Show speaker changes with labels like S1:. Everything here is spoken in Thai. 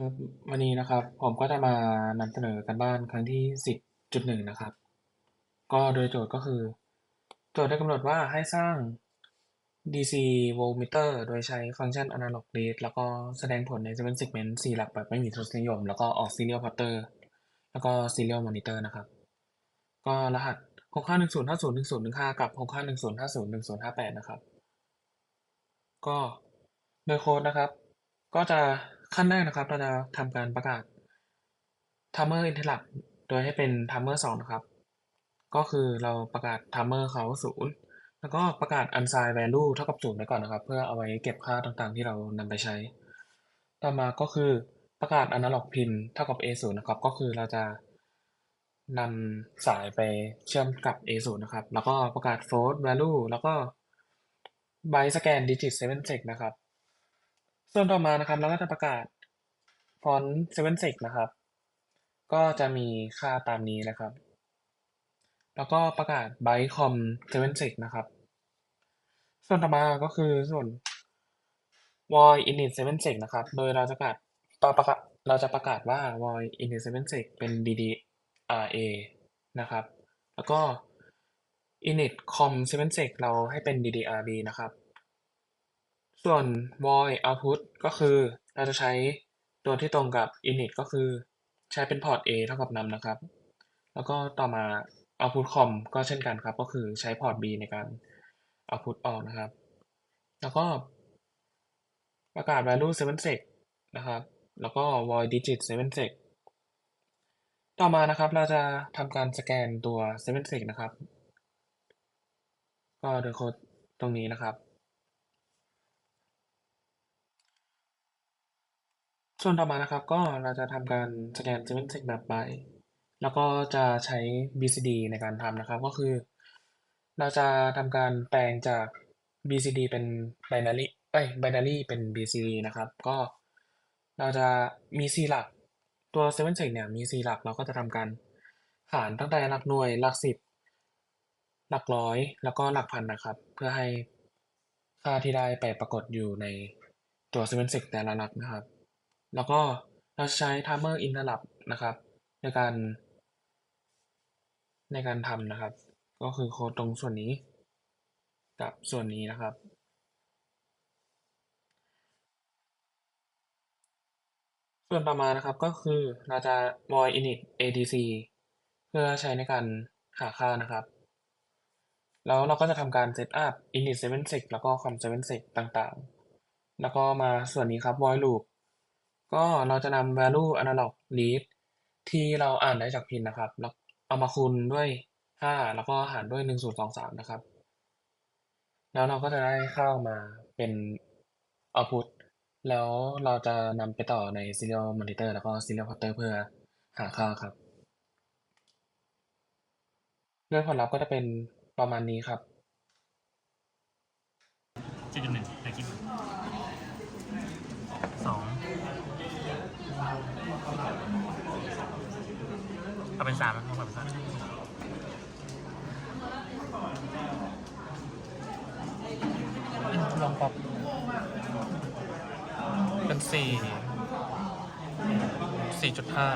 S1: ครับวันนี้นะครับผมก็จะมานำเสนอกันบ้านครั้งที่ 10.1 นะครับ ก็โดยโจทย์ก็คือ โจทย์ได้กำหนดว่าให้สร้าง DC voltmeter โดยใช้ฟังก์ชัน analog read แล้วก็แสดงผลใน7 segment 4หลักแบบไม่มีทศนิยม แล้วก็ออก serial plotter แล้วก็ serial monitor นะครับ ก็รหัส 6510501015 กับ 6510501058 นะครับ ก็โดยโค้ดนะครับ ก็จะ ขั้นแรกนะครับ เราจะทำการประกาศ timer interrupt โดยให้เป็น timer 2 นะครับ ก็คือเราประกาศ timer เขา 0 แล้วก็ประกาศ unsigned value เท่ากับ 0 ไว้ก่อนนะครับ เพื่อเอาไว้เก็บค่าต่างๆ ที่เรานำไปใช้ ต่อมาก็คือประกาศ analog pin เท่ากับ A0 นะครับ ก็คือเราจะนำสายไปเชื่อมกับ A0 นะครับ แล้วก็ประกาศ float value แล้วก็ byte scan digit 7 sec นะครับ ส่วนต่อมานะครับเราก็จะประกาศ font 7 sec นะครับ ก็จะมีค่าตามนี้นะครับ แล้วก็ประกาศ byte com 7 sec นะครับ ส่วนต่อมาก็คือส่วน void init 7 sec นะครับ โดยเราจะประกาศต่อประกาศเราจะประกาศว่า void init 7 sec เป็น ddra นะครับ แล้วก็ init com 7 sec เราให้เป็น ddrb นะครับ ส่วน void output ก็คือเราจะใช้ตัวที่ตรงกับ init ก็คือใช้เป็นพอร์ต A เท่ากับนำนะครับ แล้วก็ต่อมา output com ก็เช่นกันครับ ก็คือใช้พอร์ต B ในการ output ออกนะครับ แล้วก็ประกาศ value 7 sec นะครับ แล้วก็ void digit 7 sec ต่อมานะครับเราจะทำการสแกนตัว7 sec นะครับ ก็โดยโค้ดตรงนี้นะครับ ส่วนต่อมานะครับก็เราจะทำการสแกน7 sec แบบใบแล้วก็จะใช้ BCD ในการทำนะครับก็คือ เราจะทำการแปลงจาก BCD เป็น binary เอ้ย binary เป็น BCD นะครับ ก็เราจะมี4หลักตัว7 sec เนี่ยมี4หลักเราก็จะทำการหารตั้งแต่หลักหน่วยหลักสิบหลักร้อยแล้วก็หลักพันนะครับ เพื่อให้ค่าที่ได้ไปปรากฏอยู่ในตัว7 sec แต่ละหลักนะครับ แล้วก็เราใช้ timer interrupt นะครับ ในการในการทำนะครับ ก็คือโค้ดตรงส่วนนี้ กับส่วนนี้นะครับ ส่วนต่อมานะครับก็คือเราจะ void init adc เพื่อใช้ในการหาค่านะครับ แล้วเราก็จะทำการ set up init 7 sec แล้วก็ com 7 sec ต่างๆ แล้วก็มาส่วนนี้ครับ void loop ก็เราจะนำ value analog read ที่เราอ่านได้จากพินนะครับ แล้วเอามาคูณด้วย 5 แล้วก็หารด้วย 1023 นะครับ แล้วเราก็จะได้เข้ามาเป็น output แล้วเราจะนำไปต่อใน serial monitor แล้วก็ serial plotter เพื่อหาค่าครับโดยผลลัพธ์ก็จะเป็นประมาณนี้ครับ
S2: จุดจุดหนึ่งไหนคิดดูสองเอาเป็น สามนะลองเป็นสาม
S1: ลองปรับเป็นสี่สี่จุดห้า